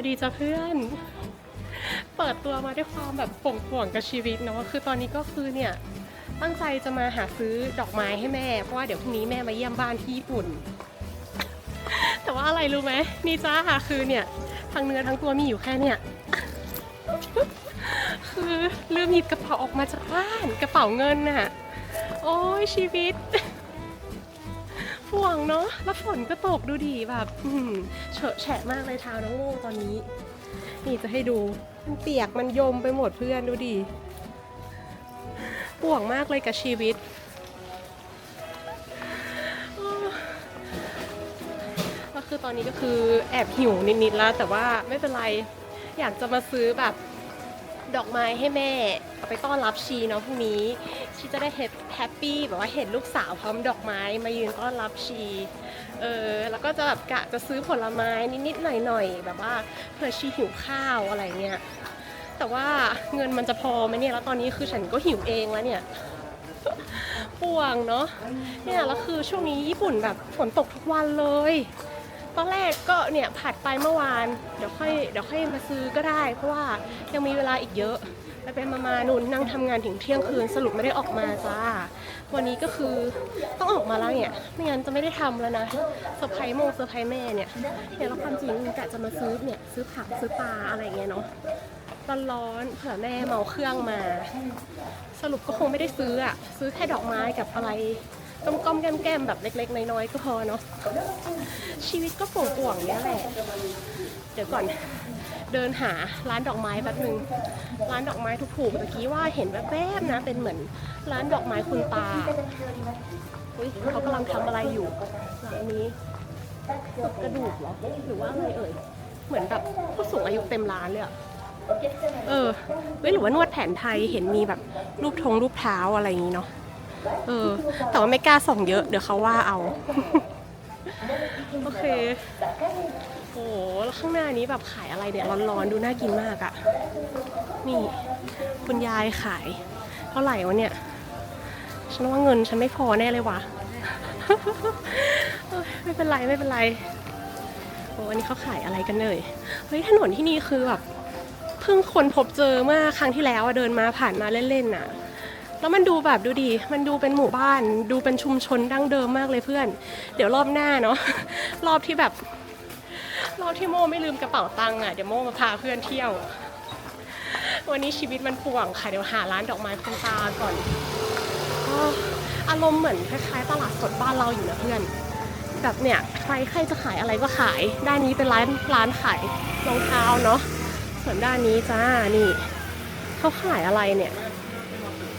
วัสดีจ้ะเพื่อน เปิดตัวมาด้วยความแบบป่งป่วงกับชีวิตเนาะคือตอนนี้ก็คือเนี่ยตั้งใจจะมาหาซื้อดอกไม้ให้แม่ เพราะว่าเดี๋ยวพรุ่งนี้แม่มาเยี่ยมบ้านที่ญี่ปุ่น แต่ว่าอะไรรู้ไหมนี่จ้าค่ะคือเนี่ยทั้งเนื้อทั้งตัวมีอยู่แค่เนี่ย คือลืมหยิบกระเป๋าออกมาจากบ้านกระเป๋าเงินน่ะ โอ้ยชีวิตห่วงเนาะแล้วฝนก็ตกดูดิแบบ เฉอะแฉะมากเลยเท้าน้องโง่ตอนนี้ นี่จะให้ดู มันเปียกมันยมไปหมดเพื่อนดูดิห่วงมากเลยกับชีวิตโอ้ก็คือตอนนี้ก็คือแอบหิวนิดๆแล้ว แต่ว่าไม่เป็นไร อยากจะมาซื้อแบบดอกไม้ให้แม่ เอาไปต้อนรับชีเนาะพรุ่งนี้ ชีจะได้แฮปปี้แบบว่าเห็นลูกสาวพร้อมดอกไม้มายืนต้อนรับชีเออแล้วก็จะแบบกะจะซื้อผลไม้นิดๆหน่อยๆแบบว่าเผื่อชีหิวข้าวอะไรเงี้ยแต่ว่าเงินมันจะพอไหมเนี่ยแล้วตอนนี้คือฉันก็หิวเองแล้วเนี่ยป่วงเนาะเนี่ยแล้วคือช่วงนี้ญี่ปุ่นแบบฝนตกทุกวันเลยตอนแรกก็เนี่ยผัดไปเมื่อวานเดี๋ยวค่อยเดี๋ยวค่อยมาซื้อก็ได้ เพราะว่ายังมีเวลาอีกเยอะ ไปไปมามานุ่นนั่งทำงานถึงเที่ยงคืนสรุปไม่ได้ออกมาจ้า วันนี้ก็คือต้องออกมาแล้วเนี่ย ไม่งั้นจะไม่ได้ทำแล้วนะเซอร์ไพรส์โมเซอร์ไพรส์แม่เนี่ยเนี่ยแล้วความจริงกะจะมาซื้อเนี่ยซื้อผักซื้อปลาอะไรอย่างเงี้ยเนาะร้อนๆเผื่อแม่เมาเครื่องมา สรุปก็คงไม่ได้ซื้ออะซื้อแค่ดอกไม้กับอะไรก้มๆแก้มๆแบบเล็ก ๆ น้อยๆก็พอเนาะชีวิตก็ป่วงๆเนี้ยแหละ เดี๋ยวก่อน เดินหาร้านดอกไม้แป๊บนึง ร้านดอกไม้ถูกๆเมื่อกี้ว่าเห็นแวบๆนะ เป็นเหมือนร้านดอกไม้คุณตาอุ้ยเขากำลังทำอะไรอยู่ร้านนี้กดกระดูกเหรอหรือว่าอะไรเอ่ย เหมือนแบบผู้สูงอายุเต็มร้านเลยอะเออเว้ยหรือว่านวดแผนไทยเห็นมีแบบรูปทงรูปเท้าอะไรอย่างนี้เนาะเออ แต่ว่าไม่กล้าส่องเยอะ เดี๋ยวเขาว่าเอา โอเค แล้วข้างหน้านี้แบบขายอะไรเนี่ยร้อนๆ ดูน่ากินมากอะนี่ คุณยายขาย เท่าไหร่วะเนี่ย ฉันว่าเงินฉันไม่พอแน่เลยว่ะ ไม่เป็นไรไม่เป็นไร โอ้อันนี้เขาขายอะไรกันเอ่ยเฮ้ยถนนที่นี่คือแบบเพิ่งคนพบเจอเมื่อครั้งที่แล้วอะเดินมาผ่านมาเล่นๆน่ะ แล้วมันดูแบบดูดิมันดูเป็นหมู่บ้าน ดูเป็นชุมชนดั้งเดิมมากเลยเพื่อน เดี๋ยวรอบหน้าเนาะ รอบที่แบบ รอบที่โมไม่ลืมกระเป๋าตังค์อะเดี๋ยวโมมาพาเพื่อนเที่ยว วันนี้ชีวิตมันป่วงค่ะเดี๋ยวหาร้านดอกไม้คุณตาก่อนอารมณ์เหมือนคล้ายๆตลาดสดบ้านเราอยู่นะเพื่อนแบบเนี่ยใครใครจะขายอะไรก็ขาย ด้านนี้เป็นร้านร้านขายรองเท้าเนาะส่วนด้านนี้จ้านี่เขาขายอะไรเนี่ย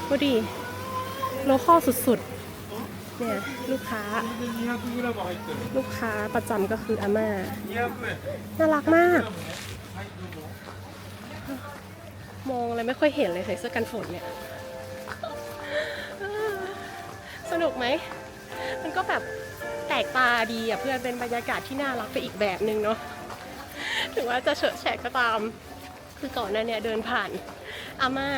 ดูดิโลคอสุดๆ เนี่ยลูกค้า ลูกค้าประจำก็คืออาม่า น่ารักมาก มองอะไรไม่ค่อยเห็นเลยใส่เสื้อกันฝนเนี่ย สนุกไหม มันก็แบบแตกตาดีอะเพื่อนเป็นบรรยากาศที่น่ารักไปอีกแบบหนึ่งเนาะ ถึงว่าจะเฉอะแฉะก็ตาม คือก่อนหน้าเนี่ยเดินผ่านอาม่า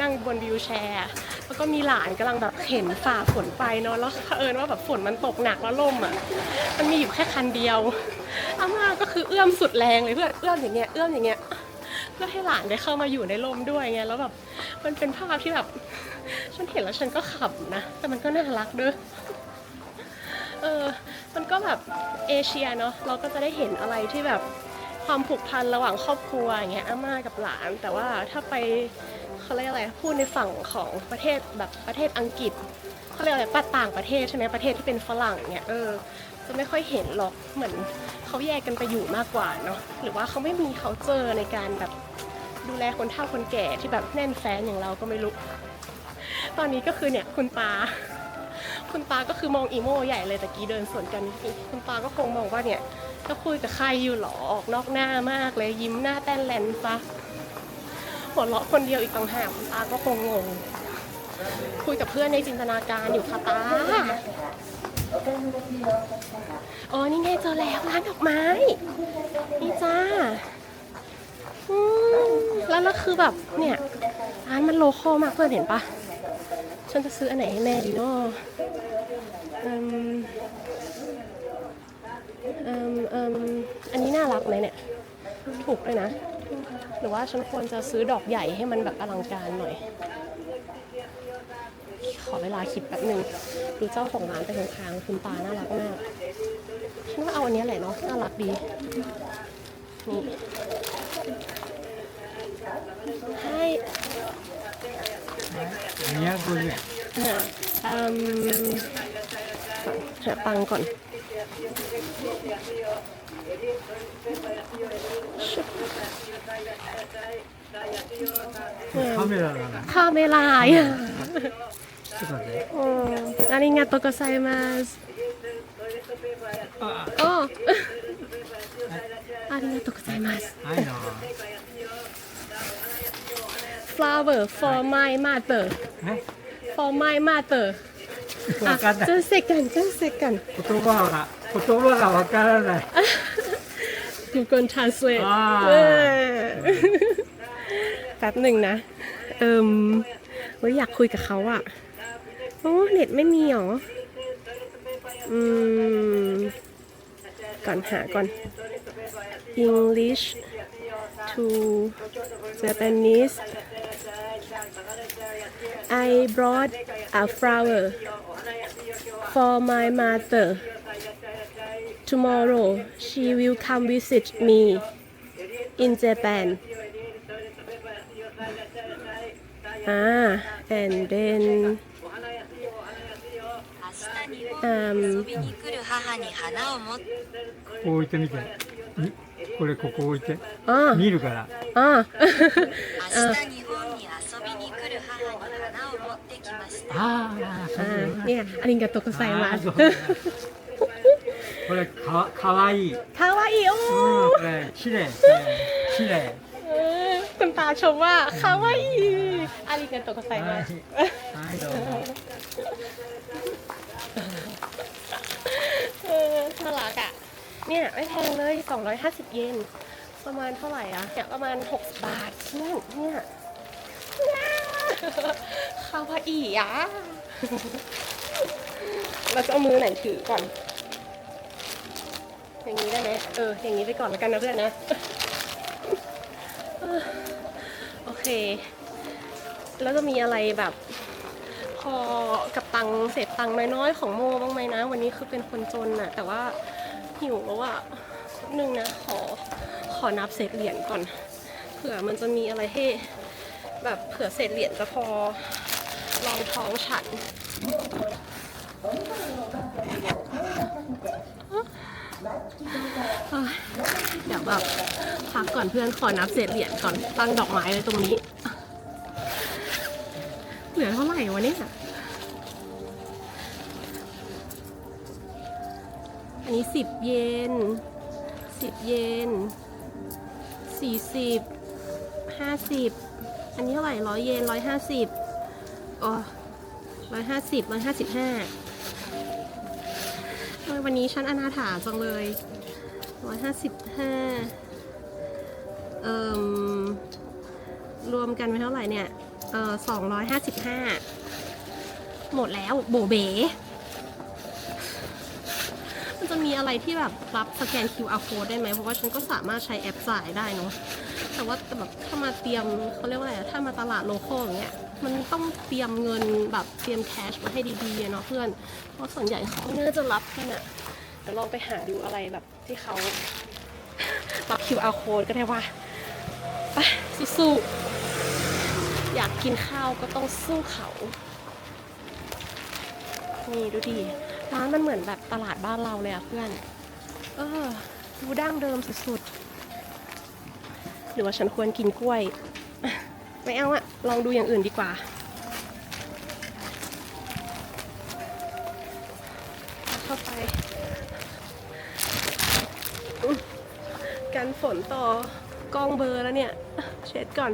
นั่งบนวิวแชร์ แล้วก็มีหลานกำลังแบบเข็นฝ่าฝนไปเนาะแล้วเผอิญว่าแบบฝนมันตกหนักแล้วล่มอะมันมีอยู่แค่คันเดียวอาม่าก็คือเอื้อมสุดแรงเลยเพื่อนเอื้อมอย่างเงี้ยเอื้อมอย่างเงี้ยเพื่อให้หลานได้เข้ามาอยู่ในลมด้วยไงแล้วแบบมันเป็นภาพที่แบบฉันเห็นแล้วฉันก็ขำนะแต่มันก็น่ารักด้วยเออมันก็แบบเอเชียเนาะเราก็จะได้เห็นอะไรที่แบบ ความผูกพันระหว่างครอบครัวอย่างเงี้ยอาม่ากับหลาน แต่ว่าถ้าไปเขาเรียกอะไรพูดในฝั่งของประเทศแบบประเทศอังกฤษเขาเรียกอะไรป้าต่างประเทศใช่ไหมประเทศที่เป็นฝรั่งเนี่ยเออจะไม่ค่อยเห็นหรอกเหมือนเขาแยกกันไปอยู่มากกว่าเนาะหรือว่าเขาไม่มีเขาเจอในการแบบดูแลคนเฒ่าคนแก่ที่แบบแน่นแฟนอย่างเราก็ไม่รู้ ตอนนี้ก็คือเนี่ยคุณตา คุณตาก็คือมองอีโม่ใหญ่เลยตะกี้เดินสวนกันคุณตาก็คงมองว่าเนี่ย ก็คุยกับใครอยู่หรอออกนอกหน้ามากเลยยิ้มหน้าแต้นแลนซะหัวเราะคนเดียวอีกต่างหากตาก็คงงง คุยกับเพื่อนในจินตนาการอยู่ค่ะตาอ๋อนี่ไงเจอแล้วร้านดอกไม้ นี่จ้าอืมแล้วแล้วคือแบบเนี่ยร้านมันโลคอลมากเพื่อนเห็นปะฉันจะซื้ออันไหนให้แม่ดีเนาะ อืมอืมอืมอันนี้น่ารักไหมเนี่ย ถูกเลยนะ หรือว่าฉันควรจะซื้อดอกใหญ่ให้มันแบบอลังการหน่อย ขอเวลาคิดแป๊บหนึ่งดูเจ้าของร้านไปข้างๆคุณตาน่ารักมาก ฉันว่าเอาอันเนี้ยแหละเนาะ น่ารักดี นี่ให้250円หาอืมหาตังค์ก่อน カメラなの カメラや。ちょっと待ってうん。ありがとうございます。あお。ありがとうございます。はいの Flower for my mother. え For my mother. わかんない just second, just second. 言葉が 言葉がわからない Google Translate อ่า เออแป๊บหนึ่งนะ เอิมเฮ้ยอยากคุยกับเขาอะโอ้เน็ตไม่มีหรอ อืม ก่อนหาก่อน English to Japanese I brought a flower for my mother Tomorrow she will come visit me in Japan. Ah, and then um, こう置いてみて。これここ置いて。ああ見るから。ああ。ああ、ありがとうございます。これかかわいいうんかわいいโอ้ これ綺麗綺麗 เออคุณตาชมว่าคาวาอิอาริกาโตโกไซ は มาย はいどうも เออน่ารักอ่ะ เนี่ยไม่แพงเลย 250 เยน ประมาณเท่าไหร่อ่ะเนี่ยประมาณ 6 บาทเนี่ยเนี่ยคาวาอิอ่ะ เราจะเอามือไหนถือก่อน อย่างนี้ได้ไหมเออ อย่างนี้ไปก่อนแล้วกันนะเพื่อนนะ โอเค แล้วจะมีอะไรแบบ พอกับตังเศษตังค์น้อยๆของโมบ้างไหมนะ วันนี้คือเป็นคนจนน่ะแต่ว่าหิวแล้วอะนึงนะ ขอ ขอนับเศษเหรียญก่อน เผื่อมันจะมีอะไรให้ แบบเผื่อเศษเหรียญจะพอรองท้องฉัน เอ้ยเดี๋ยวแบบพักก่อนเพื่อนขอนับเศษเหรียญก่อนตั้งดอกไม้ไว้ตรงนี้ เหลือเท่าไหร่วะเนี่ยอันนี้สิบเยนสิบเยนสี่สิบห้าสิบอันนี้เท่าไหร่ร้อยเยนร้อยห้าสิบอ๋อร้อยห้าสิบร้อยห้าสิบห้าวันนี้ฉันอนาถาจังเลย ร้อยห้าสิบห้าเอ่มรวมกันเป็นเท่าไหร่เนี่ย เออสองร้อยห้าสิบห้าหมดแล้วโบเบมันจะมีอะไรที่แบบรับสแกน QR code ได้ไหม เพราะว่าฉันก็สามารถใช้แอปจ่ายได้เนาะ แต่ว่าแบบถ้ามาเตรียมเขาเรียกว่าอะไร ถ้ามาตลาดโลคอลอย่างเงี้ย มันต้องเตรียมเงินแบบเตรียมแคชมาให้ดีๆเนาะเพื่อน เพราะส่วนใหญ่เขาเน่าจะรับกันอะเดี๋ยวลองไปหาดูอะไรแบบ ที่เขารับ QR code ก็ได้ว่าไปสู้ๆอยากกินข้าวก็ต้องสู้เขานี่ดูดิร้านมันเหมือนแบบตลาดบ้านเราเลยอะเพื่อน เออ ดูดั้งเดิมสุดๆ หรือว่าฉันควรกินกล้วย ไม่เอาอะลองดูอย่างอื่นดีกว่า เข้าไปอุ๊ยันฝนต่อกล้องเบอร์แล้วเนี่ย เช็ดก่อน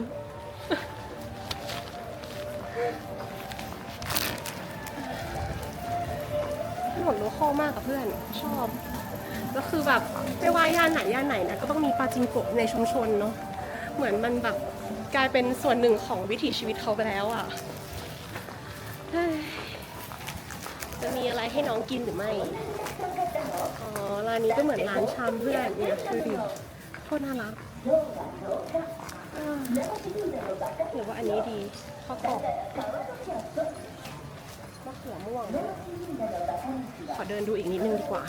หมดโลคอลมากกับเพื่อน ชอบแล้วคือแบบไม่ว่าย่านไหนย่านไหนนะก็ต้องมีปาจิงโกะในชุมชนเนาะ เหมือนมันแบบกลายเป็นส่วนหนึ่งของวิถีชีวิตเขาไปแล้วอะ่ะจะมีอะไรให้น้องกินหรือไม่ อ๋อ ร้านนี้ก็เหมือนร้านชามเพื่อนเนี่ยดูดิ โคตรน่ารักหรือว่าอันนี้ดีข้าวกล่องมะเขือม่วง ขอเดินดูอีกนิดนึงดีกว่า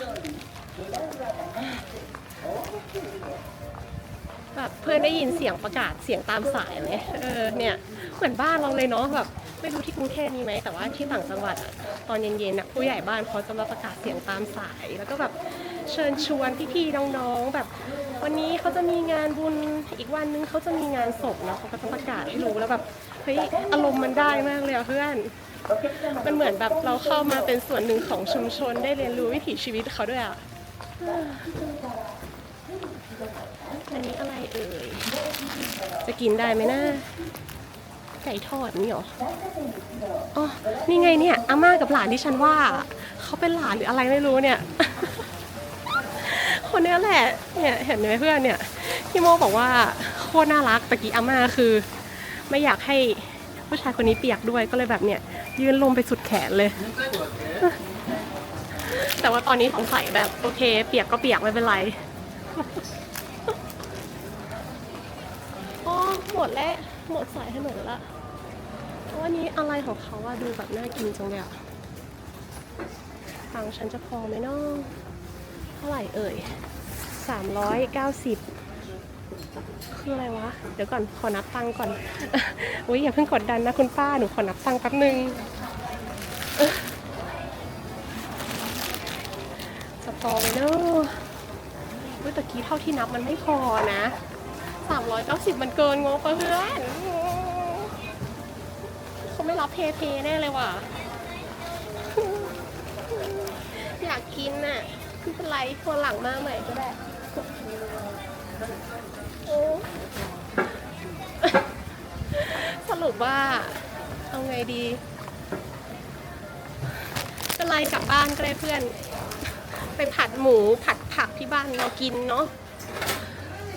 แบบเพื่อนได้ยินเสียงประกาศเสียงตามสายไหมเออเนี่ย เหมือนบ้านเราเลยเนาะแบบไม่รู้ที่กรุงเทพมีไหมแต่ว่าที่ต่างจังหวัดอะตอนเย็นๆอะผู้ใหญ่บ้านเขาจะมาประกาศเสียงตามสาย แล้วก็แบบเชิญชวนพี่ๆน้องๆแบบ วันนี้เขาจะมีงานบุญอีกวันนึงเขาจะมีงานศพเนาะเขาก็จะประกาศให้รู้แล้วแบบเฮ้ยอารมณ์มันได้มากเลยอะเพื่อน มันเหมือนแบบเราเข้ามาเป็นส่วนหนึ่งของชุมชนได้เรียนรู้วิถีชีวิตเขาด้วยอะอันนี้อะไรเอ่ย จะกินได้ไหมนะไก่ทอดนี่หรอ อ๋อ นี่ไงเนี่ยอาม่ากับหลานที่ฉันว่า เขาเป็นหลานหรืออะไรไม่รู้เนี่ย คนนี้แหละ เนี่ยเห็นไหมเพื่อนเนี่ยพี่โมบอกว่าโคตรน่ารักตะกี้อาม่าคือ ไม่อยากให้ผู้ชายคนนี้เปียกด้วยก็เลยแบบเนี่ย ยืนลงไปสุดแขนเลย แต่ว่าตอนนี้สงสัยแบบโอเค เปียกก็เปียกไม่เป็นไรอ๋อหมดแล้วหมดสายถนนละวันนี้อะไรของเขาอะดูแบบน่ากินจังเลยอะตังฉันจะพอไหมเนาะ เท่าไหร่เอ่ยสามร้อยเก้าสิบคืออะไรวะ เดี๋ยวก่อน ขอนับตังก่อน อุ้ยอย่าเพิ่งกดดันนะคุณป้า หนูขอนับตังแป๊บนึงจะพอไหมเนาะอุ้ยตะกี้เท่าที่นับมันไม่พอนะสามร้อยเก้าสิบมันเกินงบปะเพื่อนเขาไม่รับเพย์เพย์แน่เลยว่ะ อยากกินน่ะ ไม่เป็นไรคนหลังมาใหม่ก็ได้โอ้สรุปว่าเอาไงดีเป็นไรกลับบ้านก็ได้เพื่อน ไปผัดหมูผัดผักที่บ้านเรากินเนาะ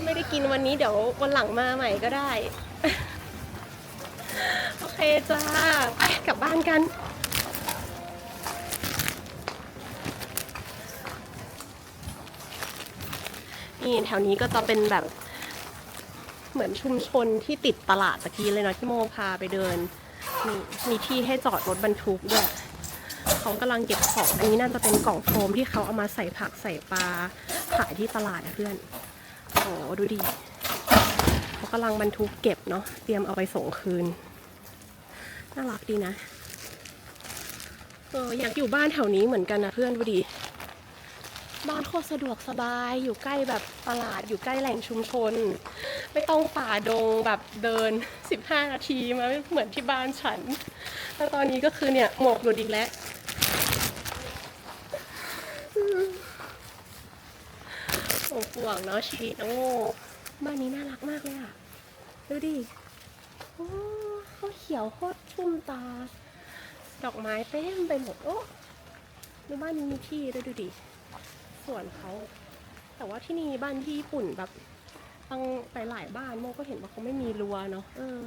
ไม่ได้กินวันนี้เดี๋ยววันหลังมาใหม่ก็ได้ โอเคจ้า ไปกลับบ้านกัน นี่แถวนี้ก็จะเป็นแบบเหมือนชุมชนที่ติดตลาดตะกี้เลยเนาะที่โมพาไปเดินมีมีที่ให้จอดรถบรรทุกด้วยเขากำลังเก็บของอันนี้น่าจะเป็นกล่องโฟมที่เขาเอามาใส่ผักใส่ปลาขายที่ตลาดนะเพื่อนโอ้ดูดิเขากำลังบรรทุกเก็บเนาะเตรียมเอาไปส่งคืนน่ารักดีนะเอออยากอยู่บ้านแถวนี้เหมือนกันนะเพื่อนดูดิ บ้านโคตรสะดวกสบายอยู่ใกล้แบบตลาดอยู่ใกล้แหล่งชุมชน ไม่ต้องฝ่าดงแบบเดิน 15 นาทีมาเหมือนที่บ้านฉัน แล้วตอนนี้ก็คือเนี่ยหมวกหลุดอีกแล้วโอ้ห่วงเนาะชีวิตน้องโง่บ้านนี้น่ารักมากเลยอะดูดิโอ้เขาเขียวโคตรชุ่มตา ดอกไม้เต็มไปหมดโอ้ดูบ้านนี้มีที่ด้วยดูดิ ส่วนเขา แต่ว่าที่นี่บ้านที่ญี่ปุ่นแบบบางหลายๆบ้านโมก็เห็นว่าเขาไม่มีรั้วเนาะเออ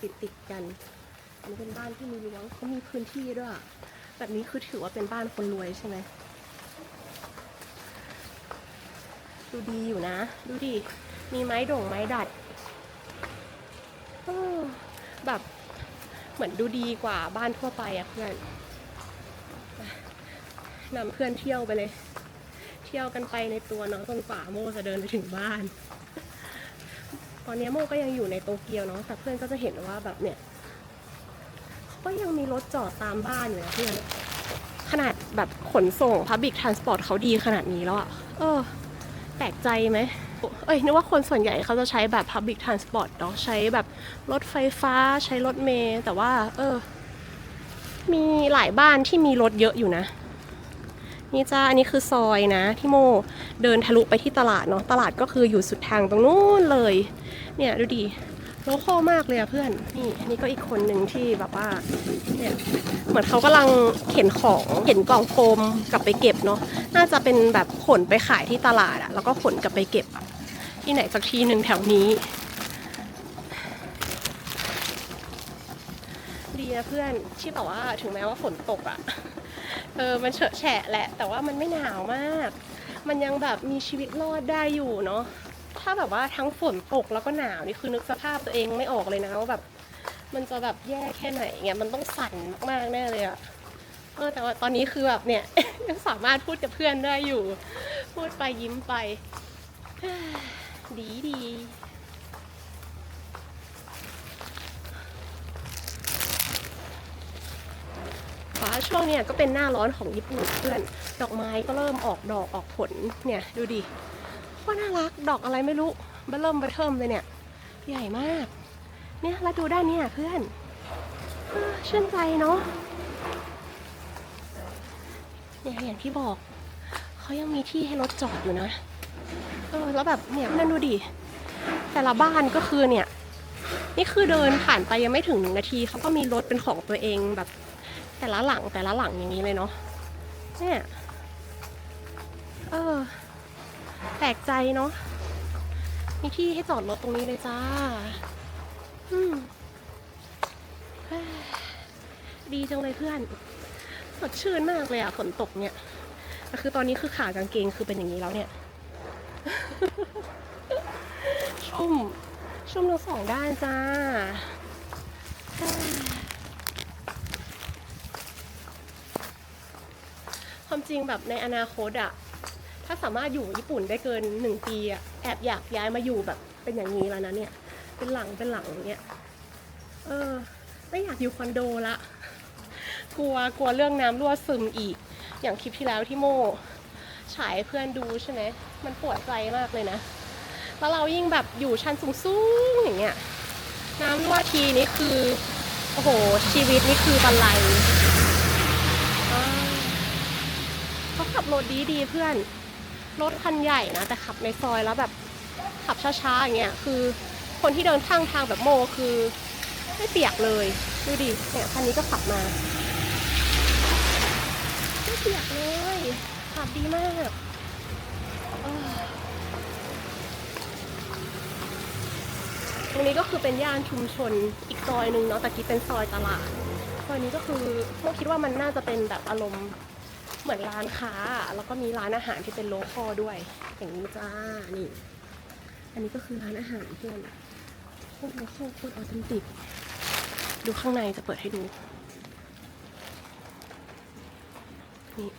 ติดติดกันอันนี้เป็นบ้านที่มีรั้วเขามีพื้นที่ด้วยแบบนี้คือถือว่าเป็นบ้านคนรวยใช่ไหมดูดีอยู่นะ ดูดิ มีไม้โด่งไม้ดัดแบบเหมือนดูดีกว่าบ้านทั่วไปอะเพื่อน นำเพื่อนเที่ยวไปเลย เที่ยวกันไปในตัวเนาะจนกว่าโมจะเดินไปถึงบ้าน ตอนนี้โมก็ยังอยู่ในโตเกียวเนาะแต่เพื่อนก็จะเห็นว่าแบบเนี่ยเขาก็ยังมีรถจอดตามบ้านอยู่นะเพื่อน ขนาดแบบขนส่ง Public Transport เขาดีขนาดนี้แล้วอะเออแปลกใจไหมเอ้ยนึกว่าคนส่วนใหญ่เขาจะใช้แบบ Public Transport เนาะใช้แบบรถไฟฟ้าใช้รถเมล์แต่ว่า เออ มีหลายบ้านที่มีรถเยอะอยู่นะ นี่จ้าอันนี้คือซอยนะที่โมเดินทะลุไปที่ตลาดเนาะตลาดก็คืออยู่สุดทางตรงนู้นเลย เนี่ยดูดิโลคอลมากเลยอะเพื่อนนี่อันนี้ก็อีกคนหนึ่งที่แบบว่าเนี่ยเหมือนเขากำลังเข็นของเข็นกล่องโฟมกลับไปเก็บเนาะน่าจะเป็นแบบขนไปขายที่ตลาดอะแล้วก็ขนกลับไปเก็บที่ไหนสักทีหนึ่งแถวนี้ ดีนะเพื่อนที่แบบว่าถึงแม้ว่าฝนตกอะ เออมันเฉอะแฉะแหละ แต่ว่ามันไม่หนาวมาก มันยังแบบมีชีวิตรอดได้อยู่เนาะถ้าแบบว่าทั้งฝนตกแล้วก็หนาวนี่คือนึกสภาพตัวเองไม่ออกเลยนะว่าแบบมันจะแบบแย่แค่ไหนเงี้ยมันต้องสั่นมากๆแน่เลยอะเออแต่ว่าตอนนี้คือแบบเนี่ยยังสามารถพูดกับเพื่อนได้อยู่ พูดไปยิ้มไป ดีดี ฟ้าช่วงเนี้ยก็เป็นหน้าร้อนของญี่ปุ่นเพื่อน ดอกไม้ก็เริ่มออกดอกออกผลเนี่ยดูดิว่าน่ารักดอกอะไรไม่รู้เบอเริ่มเบอเทิมเลยเนี่ย ใหญ่มาก เนี่ยแล้วดูด้านเนี้ยเพื่อนชื่นใจเนาะเนี่ยอย่างที่บอกเขายังมีที่ให้รถจอดอยู่นะเออแล้วแบบเนี่ยเพื่นดูดิแต่ละบ้านก็คือเนี่ย นี่คือเดินผ่านไปยังไม่ถึงหนึ่งนาทีเขาก็มีรถเป็นของตัวเองแบบ แต่ละหลังแต่ละหลังอย่างนี้เลยเนาะเนี่ยเออแปลกใจเนาะมีที่ให้จอดรถตรงนี้เลยจ้า อืมดีจังเลยเพื่อนสดชื่นมากเลยอะฝนตกเนี่ยคือตอนนี้คือขากางเกงคือเป็นอย่างนี้แล้วเนี่ย ชุ่ม ชุ่มทั้งสองด้านจ้าเฮ้ย ความจริงแบบในอนาคตอะถ้าสามารถอยู่ญี่ปุ่นได้เกินหนึ่งปีอะแอบอยากย้ายมาอยู่แบบเป็นอย่างนี้แล้วนะเนี่ย เป็นหลังเป็นหลังอย่างเงี้ยเออไม่อยากอยู่คอนโดละกลัวกลัวเรื่องน้ำรั่วซึมอีก อย่างคลิปที่แล้วที่โมฉายเพื่อนดูใช่ไหมมันปวดใจมากเลยนะ แล้วเรายิ่งแบบอยู่ชั้นสูงๆอย่างเงี้ยน้ำรั่วทีนี่คือ โอ้โห ชีวิตนี่คือบันไลอ่าเขับรถดีดีๆเพื่อน รถคันใหญ่นะ แต่ขับในซอยแล้วแบบขับช้าๆอย่างเงี้ยคือคนที่เดินข้างทางแบบโมคือไม่เปียกเลยดูดิเนี่ยคันนี้ก็ขับมาไม่เปียกเลยขับดีมากตรงนี้ก็คือเป็นย่านชุมชนอีกซอยหนึ่งเนาะแต่คิดเป็นซอยตลาดซอยนี้ก็คือพวกคิดว่ามันน่าจะเป็นแบบอารมณ์ เหมือนร้านค้า แล้วก็มีร้านอาหารที่เป็นโลคอลด้วย อย่างนี้จ้า นี่ อันนี้ก็คือร้านอาหารเพื่อนโคตรโลคอลโคตรออเทนติก ดูข้างในจะเปิดให้ดู นี่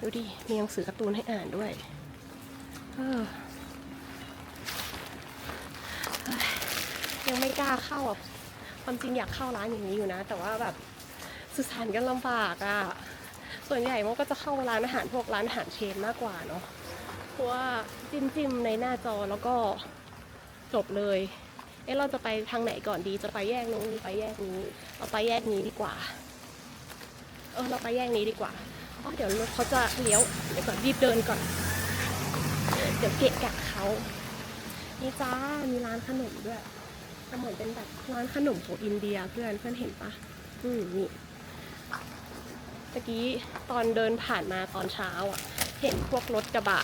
ดูดิ มีหนังสือการ์ตูนให้อ่านด้วย เออยยังไม่กล้าเข้าอะความจริงอยากเข้าร้านอย่างนี้อยู่นะ แต่ว่าแบบสื่อสารกันลำบากอะ ส่วนใหญ่มันก็จะเข้าร้านอาหารพวกร้านอาหารเชนมากกว่าเนาะเพราะว่าจิ้มจิ้มในหน้าจอแล้วก็จบเลย เอ๊ะเราจะไปทางไหนก่อนดีจะไปแยกนู้นหรือไปแยกนี้ เราไปแยกนี้ดีกว่า เออเราไปแยกนี้ดีกว่าอ๋อเดี๋ยวรถเขาจะเลี้ยวเดี๋ยวก่อนรีบเดินก่อนเดี๋ยวเกะกะเขานี่จ้ามีร้านขนมด้วยเหมือนเป็นแบบร้านขนมของอินเดียเพื่อนเพื่อนเห็นปะอืมนี่ ตะกี้ตอนเดินผ่านมาตอนเช้าอะ เห็นพวกรถกระบะ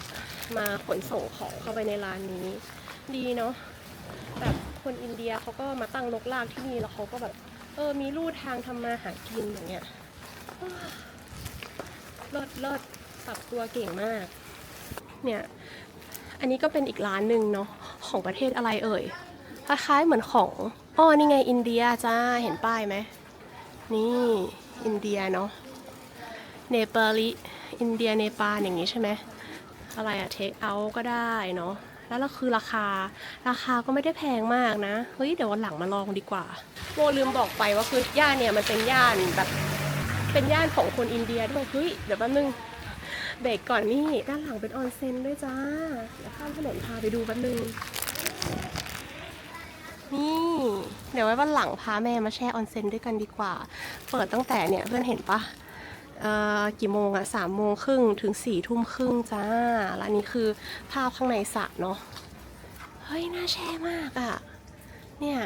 มาขนส่งของเข้าไปในร้านนี้ ดีเนาะแบบคนอินเดียเขาก็มาตั้งลกลากที่นี่แล้วเขาก็แบบ เออมีลู่ทางทำมาหากินอย่างเงี้ยเลิศเลิศปรับตัวเก่งมาก เนี่ย อันนี้ก็เป็นอีกร้านหนึ่งเนาะของประเทศอะไรเอ่ยคล้ายๆเหมือนของอ๋อนี่ไงอินเดียจ้าเห็นป้ายไหมนี่อินเดียเนาะ เนปาลิอินเดียเนปาลอย่างนี้ใช่ไหมอะไรอะเทคเอาก็ได้เนาะแล้วก็คือราคาราคาก็ไม่ได้แพงมากนะ เฮ้ย เดี๋ยววันหลังมาลองดีกว่าโมลืมบอกไปว่าคือย่านเนี่ยมันเป็นย่านแบบเป็นย่านของคนอินเดียด้วยเฮ้ย เดี๋ยวแป๊บนึงเบรกก่อนนี่ ด้านหลังเป็นออนเซ็นด้วยจ้าเดี๋ยวข้ามถนนพาไปดูแป๊บนึงนี่ เดี๋ยวไว้วันหลังพาแม่มาแช่ออนเซ็นด้วยกันดีกว่า เปิดตั้งแต่เนี่ยเพื่อนเห็นปะ กี่โมงอะสามโมงครึ่งถึงสี่ทุ่มครึ่งจ้า แล้วนี้คือภาพข้างในสระเนาะ เฮ้ย น่าแช่มากอะเนี่ย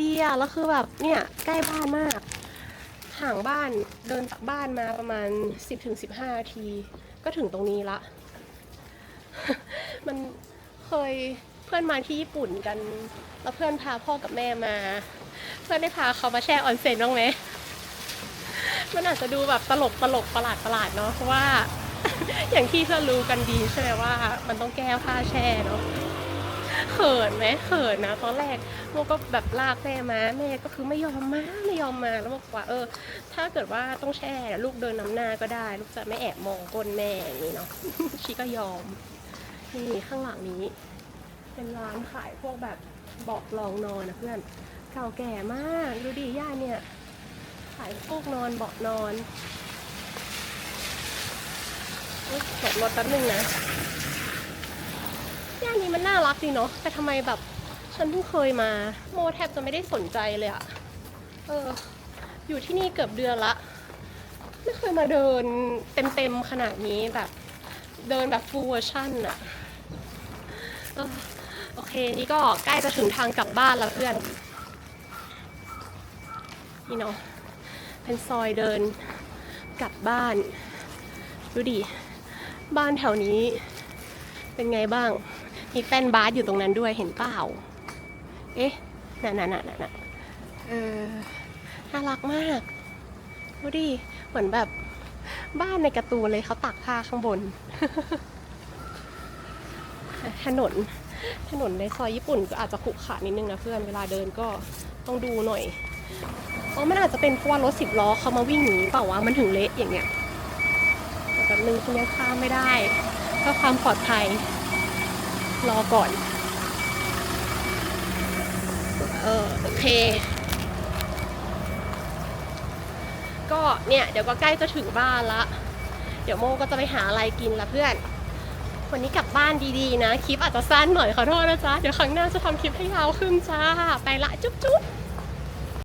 ดีอะแล้วคือแบบเนี่ย ใกล้บ้านมาก ห่างบ้านเดินจากบ้านมาประมาณ10-15นาที ก็ถึงตรงนี้ละ มันเคยเพื่อนมาที่ญี่ปุ่นกัน แล้วเพื่อนพาพ่อกับแม่มา เพื่อนได้พาเขามาแช่ออนเซ็นบ้างไหม มันอาจจะดูแบบตลกตลกประหลาดประหลาดเนาะเพราะว่า อย่างที่เรารู้กันดีใช่ไหมว่า มันต้องแก้ผ้าแช่เนาะเขินไหมเขินนะตอนแรกโมก็แบบลากแม่มาแม่ก็คือไม่ยอมมาไม่ยอมมาแล้วบอกว่าเออ ถ้าเกิดว่าต้องแช่ลูกเดินน้ำหน้าก็ได้ ลูกจะไม่แอบมองก้นแม่อย่างนี้เนาะชีก็ยอมนี่ข้างหลังนี้ เป็นร้านขายพวกแบบเบอกรองนอนนะเพื่อนเก่าแก่มากดูดิย่าเนี่ย ขายพวกนอนเบาะนอนจอดรถแป๊บนึงนะย่านนี้มันน่ารักดีเนาะแต่ทำไมแบบฉันเพิ่งเคยมา โมแทบจะไม่ได้สนใจเลยอะเออ อยู่ที่นี่เกือบเดือนละ ไม่เคยมาเดินเต็มๆขนาดนี้แบบ เดินแบบ full version อะออโอเค นี่ก็ใกล้จะถึงทางกลับบ้านแล้วเพื่อน นี่เนาะ เป็นซอยเดินกลับบ้าน ดูดิ บ้านแถวนี้ เป็นไงบ้าง มีแป้นบาสอยู่ตรงนั้นด้วยเห็นเปล่า เอ๊ะน่ะน่ะน่ะน่ะน่ะเออ น่ารักมาก ดูดิ เหมือนแบบบ้านในการ์ตูนเลยเขาตักผ้าข้างบน ถนน ถนนในซอยญี่ปุ่นก็อาจจะขรุขระนิดนึงนะเพื่อน เวลาเดินก็ต้องดูหน่อย อ๋อมันอาจจะเป็นเพราะว่ารถสิบล้อเขามาวิ่งหนีเปล่าวะมันถึงเละอย่างเงี้ยแต่แบบนึงคุณยังข้ามไม่ได้เพื่อความปลอดภัยรอก่อน เออโอเค ก็เนี่ยเดี๋ยวก็ใกล้จะถึงบ้านละ เดี๋ยวโมก็จะไปหาอะไรกินละเพื่อนวันนี้กลับบ้านดีๆนะ คลิปอาจจะสั้นหน่อยขอโทษนะจ๊ะ เดี๋ยวครั้งหน้าจะทำคลิปให้ยาวขึ้นจ้า ไปละจุ๊บจุ๊บ